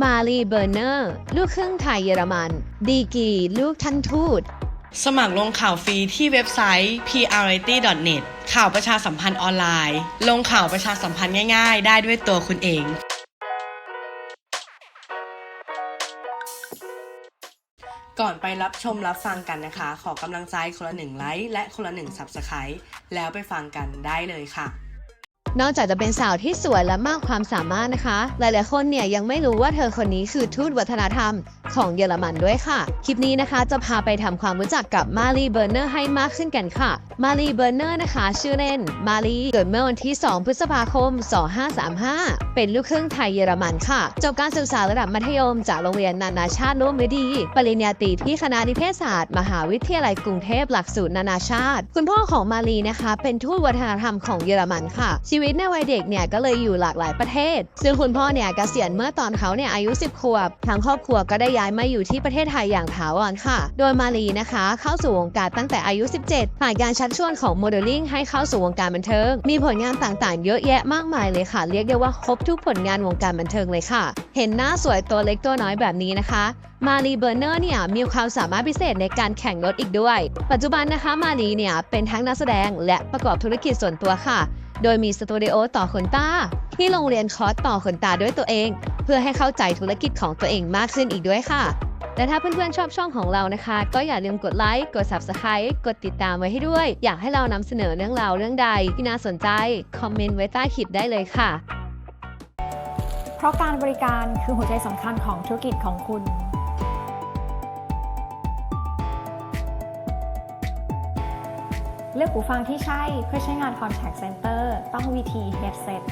มารีเบอร์เนอร์ ลูกครึ่งไทยเยอรมัน ดีกีลูกท่านทูต สมัครลงข่าวฟรีที่เว็บไซต์ prity.net ข่าวประชาสัมพันธ์ออนไลน์ ลงข่าวประชาสัมพันธ์ง่ายๆ ได้ด้วยตัวคุณเองก่อนไปรับชมรับฟังกันนะคะ ขอกำลังใจคนละหนึ่งไลค์และคนละหนึ่ง Subscribe แล้วไปฟังกันได้เลยค่ะ นอกจากจะเป็นสาวที่สวยและมากความสามารถนะคะ หลายๆคนเนี่ยยังไม่รู้ว่าเธอคนนี้คือทูตวัฒนธรรมของเยอรมันด้วยค่ะ คลิปนี้นะคะจะพาไปทำความรู้จักกับมารีเบอร์เนอร์ให้มากขึ้นกันค่ะ มารีเบอร์เนอร์นะคะ ชื่อเล่น มารีเกิดเมื่อวันที่ 2 พฤษภาคม 2535 เป็นลูกครึ่งไทยเยอรมันค่ะ จบการศึกษาระดับมัธยมจากโรงเรียนนานาชาติร่วมฤดี ปริญญาตรีที่คณะนิเทศศาสตร์ มหาวิทยาลัยกรุงเทพหลักสูตรนานาชาติ คุณพ่อของมารีนะคะ เป็นทูตวัฒนธรรมของเยอรมันค่ะ ชีวิตในวัยเด็กเนี่ยก็เลยอยู่หลากหลายประเทศ ซึ่งคุณพ่อเนี่ยเกษียณเมื่อตอนเขาเนี่ยอายุ 10 ขวบทางครอบครัวก็ได้ย้ายมาอยู่ที่ประเทศไทยอย่างถาวรค่ะ โดยมารีนะคะ เข้าสู่วงการตั้งแต่อายุ 17 ผ่านการชักชวนของโมเดลลิ่งให้เข้าสู่วงการบันเทิง มีผลงานต่างๆ เยอะแยะมากมายเลยค่ะ เรียกได้ว่าครบทุกผลงานวงการบันเทิงเลยค่ะ เห็นหน้าสวยตัวเล็กตัวน้อยแบบนี้นะคะมารีเบอร์เนอร์เนี่ยมีความสามารถพิเศษในการแข่งรถอีกด้วย ปัจจุบันนะคะมารีเนี่ยเป็นทั้งนักแสดงและประกอบธุรกิจส่วนตัวค่ะ โดยมีสตูดิโอต่อขนตาที่โรงเรียนคอร์สต่อขนตาด้วยตัวเอง เพื่อให้เข้าใจธุรกิจของตัวเองมากขึ้นอีกด้วยค่ะ และถ้าเพื่อนๆชอบช่องของเรานะคะ ก็อย่าลืมกดไลค์ กด Subscribe กดติดตามไว้ให้ด้วย อยากให้เรานำเสนอเรื่องราวเรื่องใดที่น่าสนใจ คอมเมนต์ไว้ใต้คลิปได้เลยค่ะ เพราะการบริการคือหัวใจสำคัญของธุรกิจของคุณเลือกหูฟังที่ใช่เพื่อใช้งาน Contact Center ต้อง VT Headset